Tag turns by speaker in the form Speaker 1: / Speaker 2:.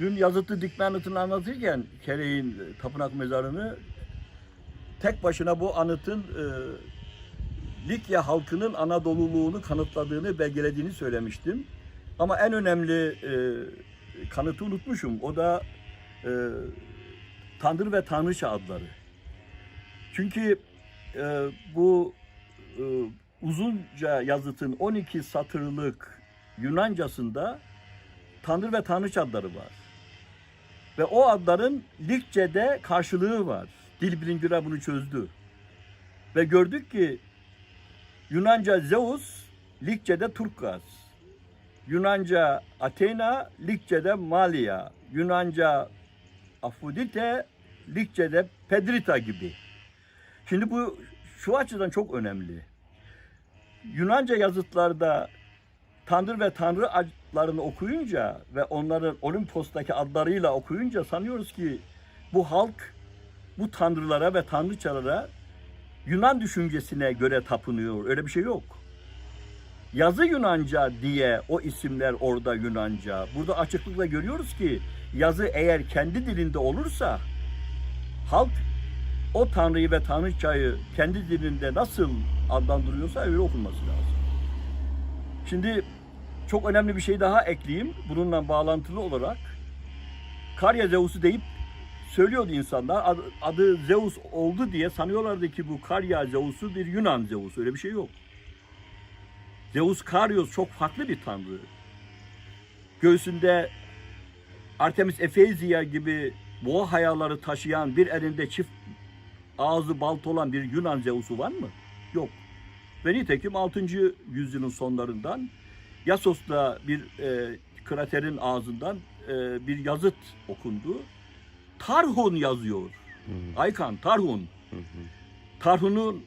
Speaker 1: Dün yazıtlı dikme anıtını anlatırken Kereğin tapınak mezarını tek başına bu anıtın e, Likya halkının Anadoluluğunu kanıtladığını, belgelediğini söylemiştim. Ama en önemli e, kanıtı unutmuşum. O da e, Tanrı ve Tanrıça adları. Çünkü e, bu e, uzunca yazıtın 12 satırlık Yunancasında Tanrı ve Tanrıça adları var. Ve o adların Likçe'de karşılığı var. Dil bilimciler bunu çözdü. Ve gördük ki Yunanca Zeus, Likçe'de Turkas. Yunanca Athena, Likçe'de Malia. Yunanca Afrodite, Likçe'de Pedrita gibi. Şimdi bu şu açıdan çok önemli. Yunanca yazıtlarda Tanrı ve Tanrı adlarını okuyunca ve onların Olimpos'taki adlarıyla okuyunca sanıyoruz ki bu halk bu tanrılara ve tanrıçalara Yunan düşüncesine göre tapınıyor. Öyle bir şey yok. Yazı Yunanca diye o isimler orada Yunanca. Burada açıklıkla görüyoruz ki yazı eğer kendi dilinde olursa halk o tanrıyı ve tanrıçayı kendi dilinde nasıl adlandırıyorsa öyle okunması lazım. Şimdi çok önemli bir şey daha ekleyeyim. Bununla bağlantılı olarak Karya Zeus'u deyip söylüyordu insanlar. Adı, adı Zeus oldu diye sanıyorlardı ki bu Karya Zeus'u bir Yunan Zeus. Öyle bir şey yok. Zeus Karyos çok farklı bir tanrı. Göğsünde Artemis Efezia gibi boğa hayaları taşıyan bir elinde çift ağzı balta olan bir Yunan Zeus'u var mı? Yok. Ve nitekim 6. yüzyılın sonlarından Yassos'ta bir e, kraterin ağzından e, bir yazıt okundu. Tarhun yazıyor. Aykan, Tarhun. Tarhun'un